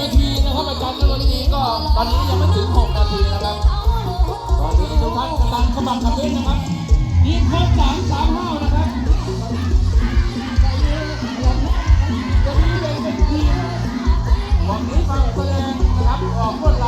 นาทีนะครับอาจารย์วันนี้ก็ตอนนี้ยังไม่ถึง 6 นาทีนะครับ ตอนนี้ทุกท่านกำลังขมักเขม้นนะครับยิงครบสามสามห้านะครับจะมีเปเป็นทีมวันนี้มาแสดงนะครับออกพวดลา